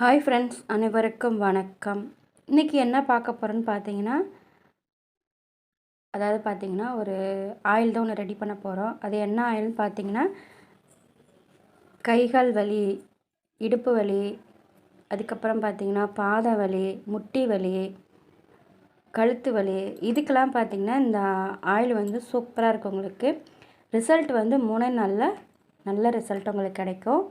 Hi friends அனைவருக்கும் வணக்கம். இன்றைக்கி என்ன பார்க்க போகிறோன்னு பார்த்தீங்கன்னா அதாவது பார்த்தீங்கன்னா ஒரு ஆயில் தான் ஒன்று ரெடி பண்ண போகிறோம் அது என்ன ஆயில்னு பார்த்தீங்கன்னா கைகால் வலி இடுப்பு வலி அதுக்கப்புறம் பார்த்தீங்கன்னா பாத வலி முட்டி வலி கழுத்து வலி. இதுக்கெல்லாம் பார்த்தீங்கன்னா இந்த ஆயில் வந்து சூப்பராக இருக்கும் உங்களுக்கு. ரிசல்ட் வந்து மூணே நாளில் நல்ல ரிசல்ட் உங்களுக்கு கிடைக்கும்.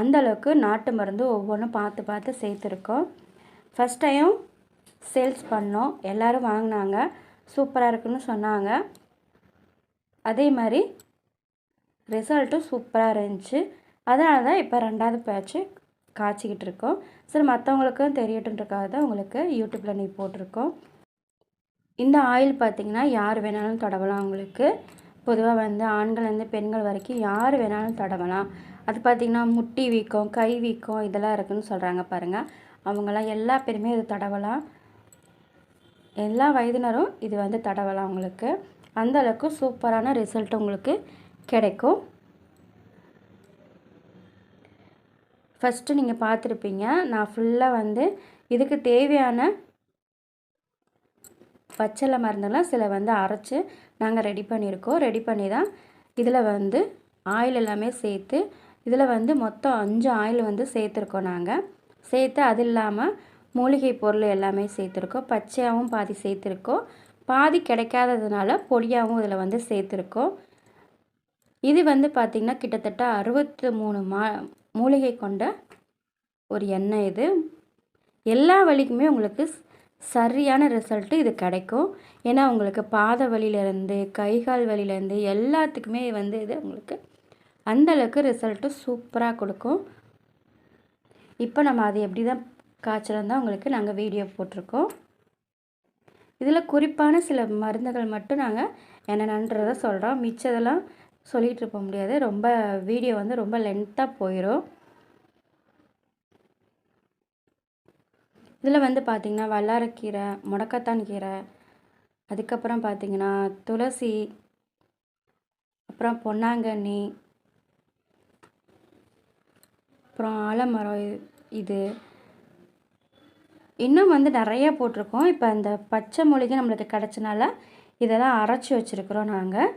அந்த அளவுக்கு நாட்டு மருந்து ஒவ்வொன்றும் பார்த்து பார்த்து சேர்த்துருக்கோம். ஃபஸ்ட் டைம் சேல்ஸ் பண்ணோம். எல்லோரும் வாங்கினாங்க. சூப்பராக இருக்குன்னு சொன்னாங்க. அதே மாதிரி ரிசல்ட்டும் சூப்பராக இருந்துச்சு. அதனால தான் இப்போ ரெண்டாவது பேட்ச்சு காய்ச்சிக்கிட்டு இருக்கோம். சரி மற்றவங்களுக்கும் தெரியட்டுன்றக்காக தான் உங்களுக்கு யூடியூப்பில் நீ போட்டிருக்கோம். இந்த ஆயில் பார்த்திங்கன்னா யார் வேணாலும் தொடவலாம் உங்களுக்கு. பொதுவாக வந்து ஆண்கள்லேருந்து பெண்கள் வரைக்கும் யார் வேணாலும் தடவலாம். அது பார்த்திங்கன்னா முட்டி வீக்கம் கை வீக்கம் இதெல்லாம் இருக்குதுன்னு சொல்கிறாங்க பாருங்கள் அவங்களாம் எல்லா பேருமே இது தடவலாம். எல்லா வயதினரும் இது வந்து தடவலாம் உங்களுக்கு அந்த அளவுக்கு சூப்பரான ரிசல்ட் உங்களுக்கு கிடைக்கும். ஃபஸ்ட்டு நீங்கள் பார்த்துருப்பீங்க நான் ஃபுல்லாக வந்து இதுக்கு தேவையான பச்சளை மருந்தெல்லாம் சில வந்து அரைச்சி நாங்கள் ரெடி பண்ணியிருக்கோம். ரெடி பண்ணி தான் இதில் வந்து ஆயில் எல்லாமே சேர்த்து இதில் வந்து மொத்தம் அஞ்சு ஆயில் வந்து சேர்த்துருக்கோம் நாங்கள் சேர்த்து அது இல்லாமல் மூலிகை பொருள் எல்லாமே சேர்த்துருக்கோம். பச்சையாகவும் பாதி சேர்த்துருக்கோம். பாதி கிடைக்காததுனால பொடியாகவும் இதில் வந்து சேர்த்துருக்கோம். இது வந்து பார்த்திங்கன்னா கிட்டத்தட்ட அறுபத்து மூணு மா மூலிகை கொண்ட ஒரு எண்ணெய் இது. எல்லா வழிக்குமே உங்களுக்கு சரியான ரிசல்ட்டு இது கிடைக்கும். ஏன்னா உங்களுக்கு பாத வலியிலேருந்து கைகால் வலியிலேருந்து எல்லாத்துக்குமே வந்து இது உங்களுக்கு அந்தளவுக்கு ரிசல்ட்டு சூப்பராக கொடுக்கும். இப்போ நம்ம அது எப்படி தான் காய்ச்சல் தான் உங்களுக்கு நாங்கள் வீடியோ போட்டிருக்கோம். இதில் குறிப்பான சில மருந்துகள் மட்டும் நாங்கள் என்னென்னன்றதை சொல்கிறோம் மிச்சதெல்லாம் சொல்லிகிட்டு இருக்க முடியாது. ரொம்ப வீடியோ வந்து ரொம்ப லென்த்தாக போயிடும் இதில் வந்து பார்த்திங்கன்னா வல்லாரக்கீரை முடக்கத்தான் கீரை அதுக்கப்புறம் பார்த்திங்கன்னா துளசி அப்புறம் பொன்னாங்கண்ணி அப்புறம் ஆலமரம் இது. இன்னும் வந்து நிறைய போட்டிருக்கோம். இப்போ அந்த பச்சை மூலிகை நம்மளுக்கு கிடச்சனால இதெல்லாம் அரைச்சி வச்சுருக்குறோம் நாங்கள்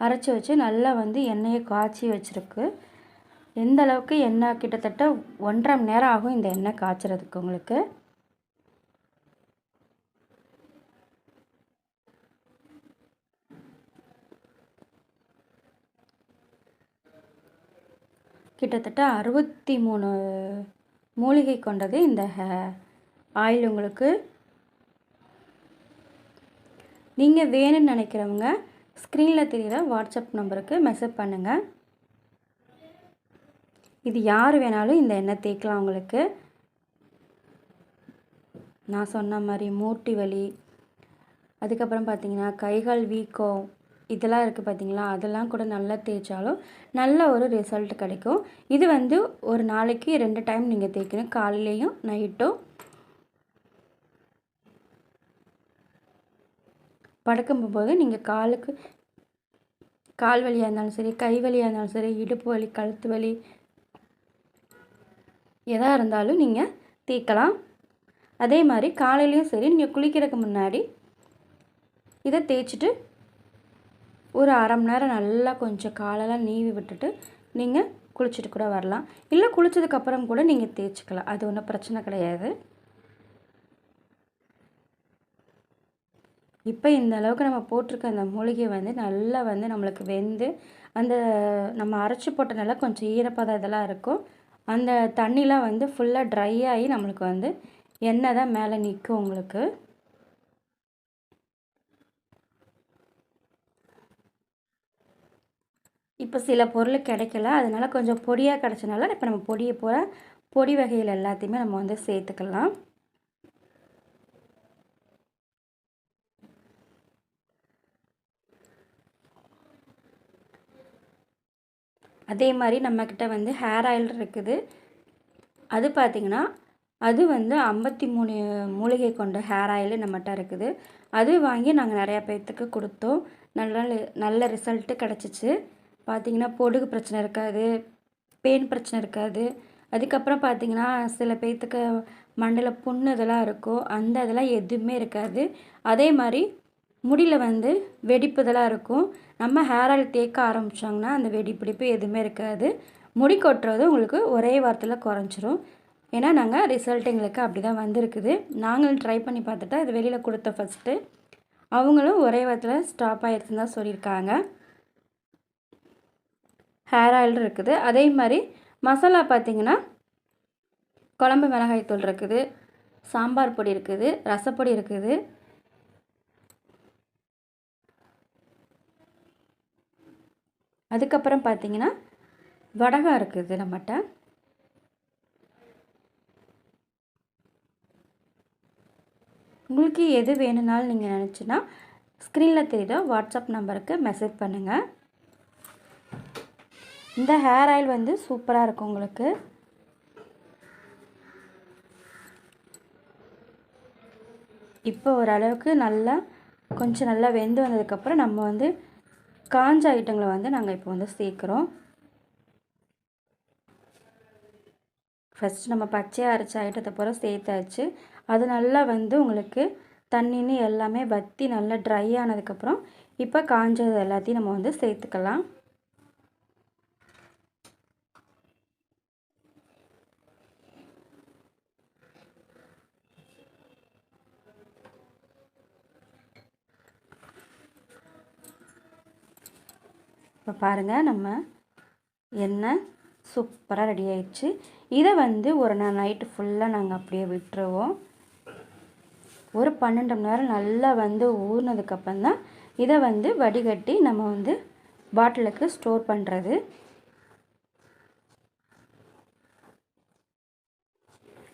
அரைச்சி வச்சு நல்லா வந்து எண்ணெயை காய்ச்சி வச்சுருக்கு. எந்த அளவுக்கு எண்ணெய் கிட்டத்தட்ட ஒன்றரை மணி நேரம் ஆகும் இந்த எண்ணெய் காய்ச்சறதுக்கு உங்களுக்கு? கிட்டத்தட்ட அறுபத்தி மூணு மூலிகை கொண்டது இந்த ஆயில் உங்களுக்கு. நீங்கள் வேணும்னு நினைக்கிறவங்க ஸ்க்ரீனில் தெரிகிற வாட்ஸ்அப் நம்பருக்கு மெசேஜ் பண்ணுங்கள் இது யார் வேணாலும் இந்த எண்ணெய் தேய்க்கலாம் உங்களுக்கு. நான் சொன்ன மாதிரி மூட்டி வலி அதுக்கப்புறம் பார்த்தீங்கன்னா கைகால் வீக்கம் இதெல்லாம் இருக்குது பார்த்தீங்களா? அதெல்லாம் கூட நல்லா தேய்ச்சாலும் நல்ல ஒரு ரிசல்ட் கிடைக்கும். இது வந்து ஒரு நாளைக்கு ரெண்டு டைம் நீங்கள் தேய்க்கணும். காலையிலையும் நைட்டும் படுக்கும்போது நீங்கள் காலுக்கு கால் வலியாக இருந்தாலும் சரி கை வலியாக இருந்தாலும் சரி இடுப்பு வலி கழுத்து வலி எதாக இருந்தாலும் நீங்கள் தேய்க்கலாம். அதே மாதிரி காலையிலையும் சரி நீங்கள் குளிக்கிறதுக்கு முன்னாடி இதை தேய்ச்சிட்டு ஒரு அரை மணி நேரம் நல்லா கொஞ்சம் காலெல்லாம் நீவி விட்டுட்டு நீங்கள் குளிச்சுட்டு கூட வரலாம். இல்லை குளித்ததுக்கப்புறம் கூட நீங்கள் தேய்ச்சிக்கலாம். அது ஒன்றும் பிரச்சனை கிடையாது. இப்போ இந்த அளவுக்கு நம்ம போட்டிருக்க அந்த மூலிகை வந்து நல்லா வந்து நம்மளுக்கு வெந்து அந்த நம்ம அரைச்சி போட்டனால கொஞ்சம் ஈரப்பதம் இதெல்லாம் இருக்கும். அந்த தண்ணிலாம் வந்து ஃபுல்லாக ட்ரை ஆகி நம்மளுக்கு வந்து எண்ணெய் தான் மேலே நிற்கும் உங்களுக்கு. இப்போ சில பொருள் கிடைக்கல அதனால் கொஞ்சம் பொடியாக கிடச்சனால இப்போ நம்ம பொடியை போகிற பொடி வகைகள் எல்லாத்தையுமே நம்ம வந்து சேர்த்துக்கலாம். அதே மாதிரி நம்மக்கிட்ட வந்து ஹேர் ஆயில் இருக்குது. அது பார்த்திங்கன்னா அது வந்து ஐம்பத்தி மூணு மூலிகை கொண்ட ஹேர் ஆயில் நம்மகிட்ட இருக்குது. அது வாங்கி நாங்கள் நிறையா பேர்த்துக்கு கொடுத்தோம். நல்ல நல்ல ரிசல்ட்டு கிடச்சிச்சு. பார்த்திங்கன்னா பொடுகு பிரச்சனை இருக்காது பெயின் பிரச்சனை இருக்காது. அதுக்கப்புறம் பார்த்தீங்கன்னா சில பேர்த்துக்கு மண்டையில் புண்ணு இதெல்லாம் இருக்கும் அந்த இதெல்லாம் எதுவுமே இருக்காது. அதே மாதிரி முடியில் வந்து வெடிப்பு இதெல்லாம் இருக்கும். நம்ம ஹேர் ஆயில் தேக்க ஆரம்பித்தோங்கன்னா அந்த வெடிப்பிடிப்பு எதுவுமே இருக்காது. முடி கொட்டுறது உங்களுக்கு ஒரே வாரத்தில் குறைஞ்சிரும். ஏன்னா நாங்கள் ரிசல்ட் எங்களுக்கு அப்படி தான் வந்திருக்குது. நாங்களும் ட்ரை பண்ணி பார்த்துட்டு அது வெளியில் கொடுத்த ஃபஸ்ட்டு அவங்களும் ஒரே வாரத்தில் ஸ்டாப் ஆகிடுச்சுன்னு தான் சொல்லியிருக்காங்க. ஹேர் ஆயில் இருக்குது. அதே மாதிரி மசாலா பார்த்திங்கன்னா குழம்பு மிளகாய் தூள் இருக்குது சாம்பார் பொடி இருக்குது ரசப்பொடி இருக்குது. அதுக்கப்புறம் பார்த்தீங்கன்னா வடகம் இருக்குது நம்மகிட்ட உங்களுக்கு எது வேணும்னாலும் நீங்கள் நினச்சின்னா ஸ்க்ரீனில் தெரியுதோ வாட்ஸ்அப் நம்பருக்கு மெசேஜ் பண்ணுங்கள் இந்த ஹேர் ஆயில் வந்து சூப்பராக இருக்கும் உங்களுக்கு. இப்போ ஓரளவுக்கு நல்லா கொஞ்சம் நல்லா வெந்து வந்ததுக்கப்புறம் நம்ம வந்து காஞ்ச ஐட்டங்களை வந்து நாங்கள் இப்போ வந்து சேர்க்குறோம். ஃபஸ்ட் நம்ம பச்சையாக அரைச்ச ஐட்டத்தை பூரா சேர்த்தாச்சு. அது நல்லா வந்து உங்களுக்கு தண்ணின்னு எல்லாமே வற்றி நல்லா ட்ரை ஆனதுக்கப்புறம் இப்போ காஞ்சது எல்லாத்தையும் நம்ம வந்து சேர்த்துக்கலாம். இப்போ பாருங்கள் நம்ம எண்ணெய் சூப்பராக ரெடி ஆயிடுச்சு. இதை வந்து ஒரு நாள் நைட்டு ஃபுல்லாக நாங்கள் அப்படியே விட்டுருவோம். ஒரு பன்னெண்டு மணி நேரம் நல்லா வந்து ஊறினதுக்கப்புறம் தான் இதை வந்து வடிகட்டி நம்ம வந்து பாட்டிலுக்கு ஸ்டோர் பண்ணுறது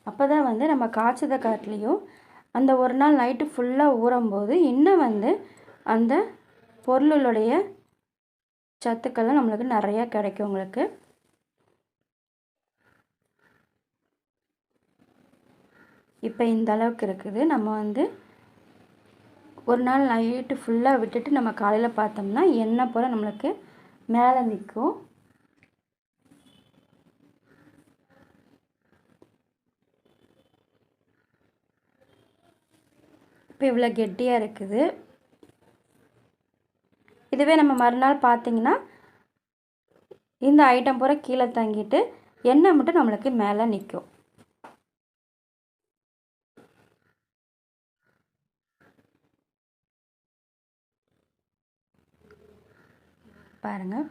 அப்போ தான் வந்து நம்ம காய்ச்சத காட்டிலையும் அந்த ஒரு நாள் நைட்டு ஃபுல்லாக ஊறும்போது இன்னும் வந்து அந்த பொருளுடைய சத்துக்கள்லாம் நம்மளுக்கு நிறையா கிடைக்கும் உங்களுக்கு. இப்போ இந்த அளவுக்கு இருக்குது. நம்ம வந்து ஒரு நாள் நைட்டு ஃபுல்லாக விட்டுட்டு நம்ம காலையில் பார்த்தோம்னா எண்ணெய் போல் நம்மளுக்கு மேலே நிற்கும் இப்போ இவ்வளோ கெட்டியாக இருக்குது. இதுவே நம்ம மறுநாள் பார்த்திங்கன்னா இந்த ஐட்டம் பூரா கீழே தங்கிட்டு எண்ணெய் மட்டும் நம்மளுக்கு மேலே நிற்கும் பாருங்கள்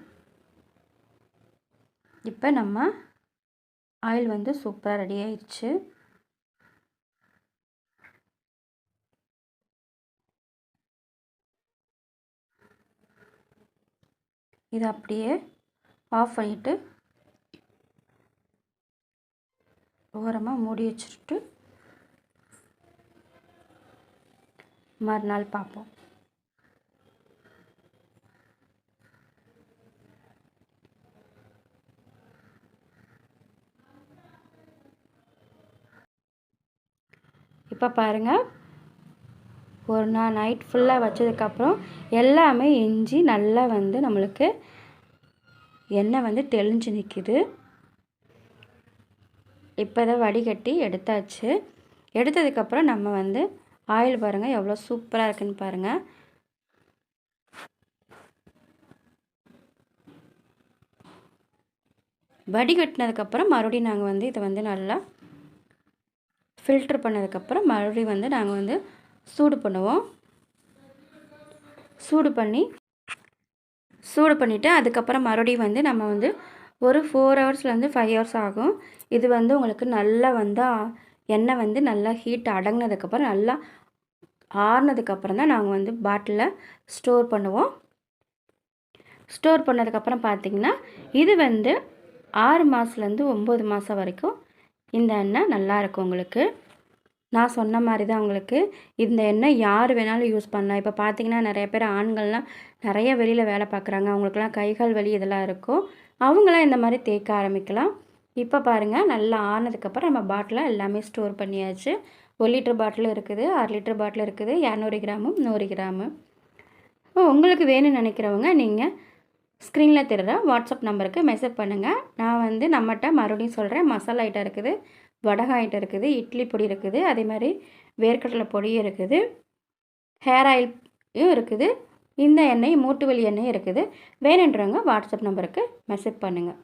இப்போ நம்ம ஆயில் வந்து சூப்பராக ரெடி ஆயிடுச்சு இதை அப்படியே ஆஃப் பண்ணிவிட்டு ஓரமாக மூடி வச்சுட்டு மறுநாள் பார்ப்போம். இப்போ பாருங்கள் ஒரு நாள் நைட் ஃபுல்லாக வச்சதுக்கப்புறம் எல்லாமே இஞ்சி நல்லா வந்து நம்மளுக்கு எண்ணெய் வந்து தெளிஞ்சு நிற்கிது இப்போ இதை வடிகட்டி எடுத்தாச்சு. எடுத்ததுக்கப்புறம் நம்ம வந்து ஆயில் பாருங்கள் எவ்வளோ சூப்பராக இருக்குன்னு பாருங்கள் வடிகட்டினதுக்கப்புறம் மறுபடியும் நாங்கள் வந்து இதை வந்து நல்லா ஃபில்ட்ரு பண்ணதுக்கப்புறம் மறுபடியும் வந்து நாங்கள் வந்து சூடு பண்ணுவோம். சூடு பண்ணி சூடு பண்ணிவிட்டு அதுக்கப்புறம் மறுபடியும் வந்து நம்ம வந்து ஒரு ஃபோர் ஹவர்ஸ்லேருந்து ஃபைவ் ஹவர்ஸ் ஆகும். இது வந்து உங்களுக்கு நல்லா வந்து எண்ணெய் வந்து நல்லா ஹீட் அடங்கினதுக்கப்புறம் நல்லா ஆறுனதுக்கப்புறம் தான் நாங்கள் வந்து பாட்டிலில் ஸ்டோர் பண்ணுவோம். ஸ்டோர் பண்ணதுக்கப்புறம் பார்த்திங்கன்னா இது வந்து ஆறு மாதத்துலேருந்து ஒம்பது மாதம் வரைக்கும் இந்த எண்ணெய் நல்லா இருக்கும் உங்களுக்கு. நான் சொன்ன மாதிரி தான் உங்களுக்கு இந்த எண்ணெய் யார் வேணாலும் யூஸ் பண்ணலாம். இப்போ பார்த்தீங்கன்னா நிறைய பேர் ஆண்கள்லாம் நிறைய வெளியில் வேலை பார்க்குறாங்க அவங்களுக்குலாம் கைகால் வலி இதெல்லாம் இருக்கும். அவங்களாம் இந்த மாதிரி தேய்க்க ஆரம்பிக்கலாம். இப்போ பாருங்கள் நல்லா ஆனதுக்கப்புறம் நம்ம பாட்டிலில் எல்லாமே ஸ்டோர் பண்ணியாச்சு. ஒரு லிட்டர் பாட்டில் இருக்குது அரை லிட்டர் பாட்டில் இருக்குது இரநூறு கிராமும் நூறு கிராமு. உங்களுக்கு வேணும்னு நினைக்கிறவங்க நீங்கள் ஸ்க்ரீனில் தெரிகிற வாட்ஸ்அப் நம்பருக்கு மெசேஜ் பண்ணுங்கள் நான் வந்து நம்மகிட்ட மறுபடியும் சொல்கிறேன் மசாலா ஐட்டம் இருக்குது. வடகம் ஐட்டம் இருக்குது இட்லி பொடி இருக்குது அதே மாதிரி வேர்க்கடலை பொடியும் இருக்குது ஹேர் ஆயிலும் இருக்குது இந்த எண்ணெய் மூட்டு வலி எண்ணெயும் இருக்குது. வேணுன்றவங்க வாட்ஸ்அப் நம்பருக்கு மெசேஜ் பண்ணுங்கள்